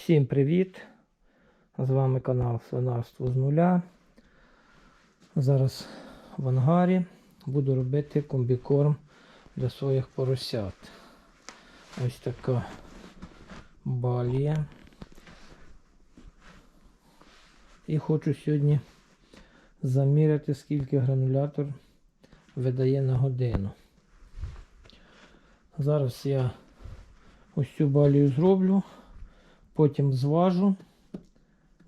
Всім привіт! З вами канал Свинарство з нуля. Зараз в ангарі буду робити комбікорм для своїх поросят. Ось така балія. І хочу сьогодні заміряти, скільки гранулятор видає на годину. Зараз я ось цю балію зроблю, потім зважу,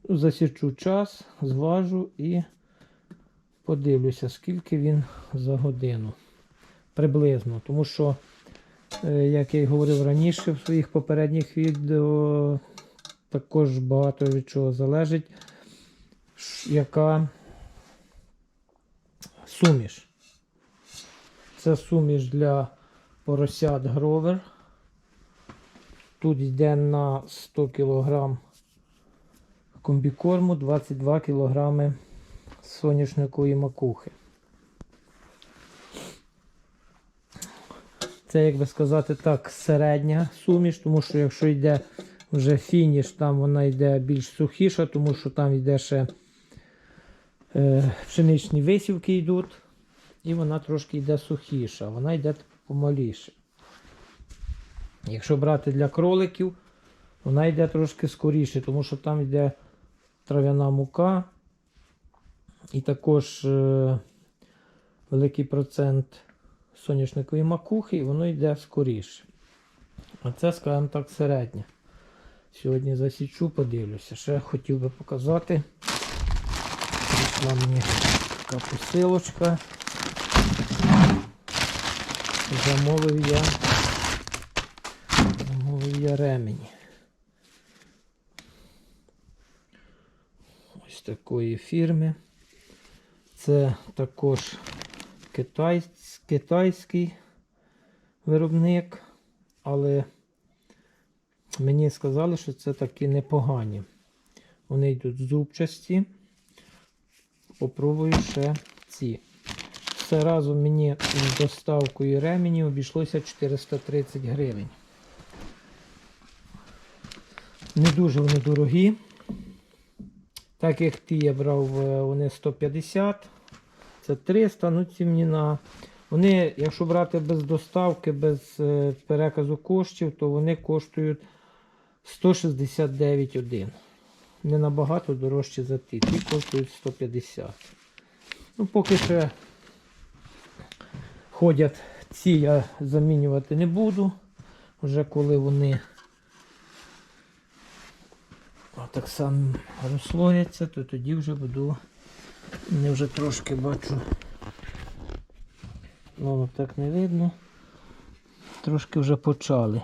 засічу час, зважу і подивлюся, скільки він за годину. Приблизно. Тому що, е, як я й говорив раніше в своїх попередніх відео, також багато від чого залежить, яка суміш. Це суміш для поросят гровер. Тут йде на 100 кг комбікорму 22 кг соняшникової макухи. Це, як би сказати так, середня суміш, тому що якщо йде вже фініш, там вона йде більш сухіша, тому що там йде ще е, пшеничні висівки йдуть, і вона трошки йде сухіша, вона йде помаліше. Якщо брати для кроликів, вона йде трошки скоріше, тому що там йде трав'яна мука і також е, великий процент соняшникової макухи, і воно йде скоріше. А це, скажімо так, середнє. Сьогодні засічу, подивлюся. Ще хотів би показати. Прийшла мені така посилочка. Замовив я. Я ремінь. Ось такої фірми. Це також китайський виробник, але мені сказали, що це такі непогані. Вони йдуть зубчасті. Попробую ще ці. Все разом мені з доставкою ремені обійшлося 430 гривень. Не дуже вони дорогі. Так як ті я брав, е, вони 150, це 300, ну ці мені на. Вони, якщо брати без доставки, без е, переказу коштів, то вони коштують 169,1. Не набагато дорожче за ті. Ті коштують 150. Ну, поки ще ходять ці я замінювати не буду. Вже коли вони так само розслояться, то тоді вже буду. Не вже трошки бачу. Ну, так не видно. Трошки вже почали.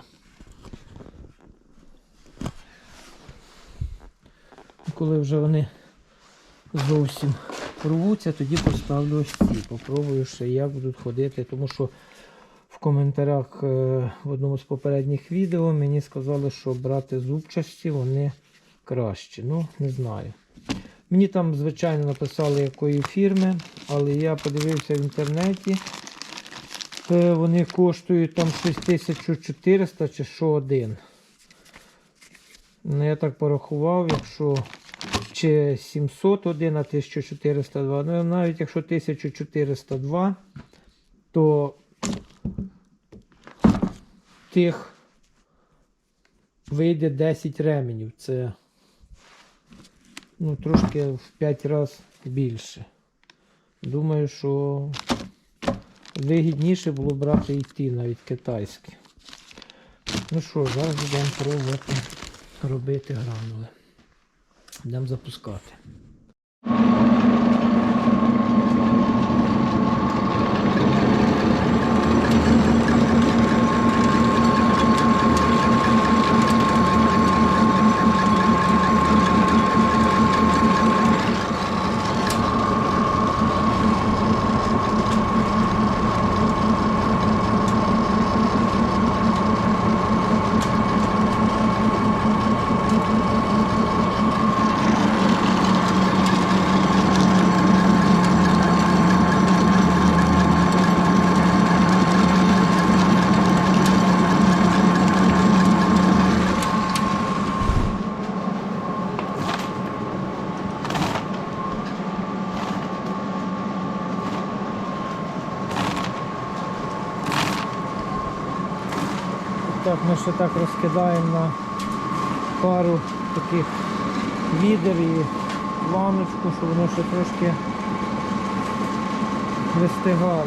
Коли вже вони зовсім порвуться, тоді поставлю ось ці. Попробую ще як будуть ходити, тому що в коментарях е, в одному з попередніх відео мені сказали, що брати зубчасті вони краще. Ну, не знаю. Мені там, звичайно, написали якої фірми, але я подивився в інтернеті. Е, Вони коштують там щось 1400 чи що один. Ну, я так порахував, якщо чи 701, а 1402, ну навіть якщо 1402, то тих вийде 10 ременів. Це ну, трошки в 5 разів більше. Думаю, що вигідніше було брати і ті навіть китайські. Ну що, зараз будемо пробувати робити гранули. Будемо запускати. Ми ще так розкидаємо на пару таких відер і планочку, щоб воно ще трошки вистигало.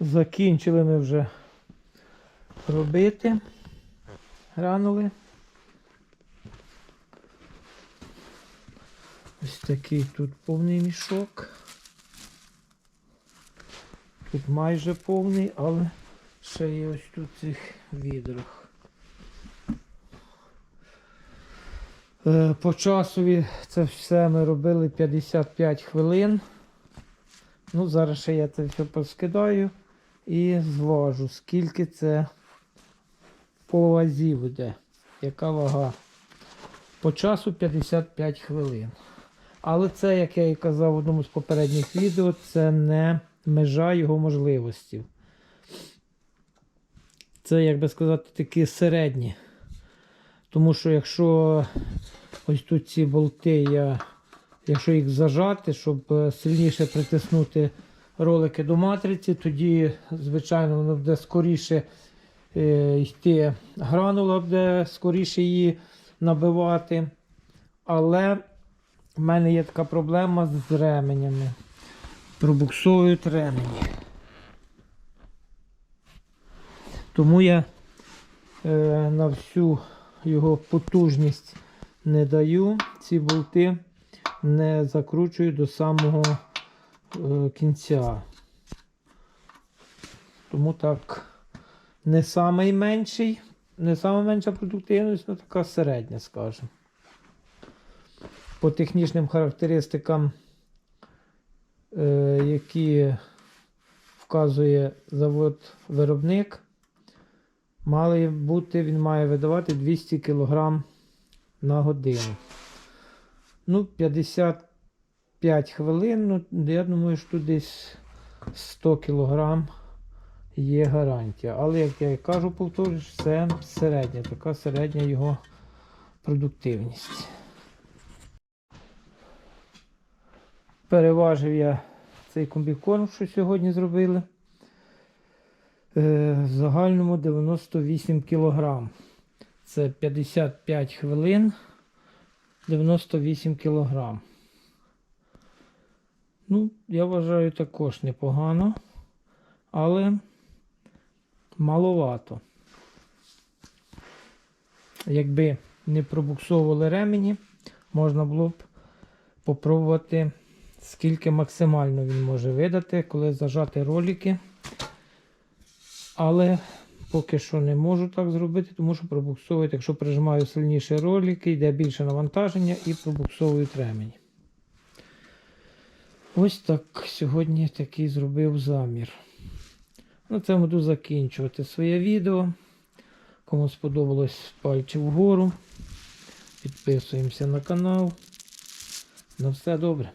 Закінчили ми вже робити гранули. Ось такий тут повний мішок. Тут майже повний, але ще є ось тут цих відрах. Е, По часові це все ми робили 55 хвилин. Ну, зараз ще я це все поскидаю і зважу, скільки це по вазі буде, яка вага. По часу 55 хвилин. Але це, як я і казав в одному з попередніх відео, це не межа його можливостей. Це, як би сказати, такі середні. Тому що якщо ось тут ці болти, я, якщо їх зажати, щоб е, сильніше притиснути ролики до матриці, тоді, звичайно, воно буде скоріше е, йти гранула, буде скоріше її набивати. Але в мене є така проблема з ременями. Пробуксують ремені. Тому я е, на всю його потужність не даю. Ці болти не закручую до самого кінця. Тому так, не найменший, не найменша продуктивність, але така середня, скажімо. По технічним характеристикам, е, які вказує завод-виробник, має бути, він має видавати 200 кг на годину. Ну, 55 хвилин, ну, я думаю, що тут десь 100 кг є гарантія. Але, як я і кажу, повторюсь, це середня, така середня його продуктивність. Переважив я цей комбікорм, що сьогодні зробили. Е, В загальному 98 кг. Це 55 хвилин, 98 кг. Ну, я вважаю також непогано, але маловато. Якби не пробуксовували ремені, можна було б попробувати, скільки максимально він може видати, коли зажати ролики. Але поки що не можу так зробити, тому що пробуксовують, якщо прижимаю сильніше ролики, йде більше навантаження і пробуксовують ремені. Ось так сьогодні такий зробив замір. На цьому буду закінчувати своє відео. Кому сподобалось пальці вгору. Підписуємося на канал. На все добре.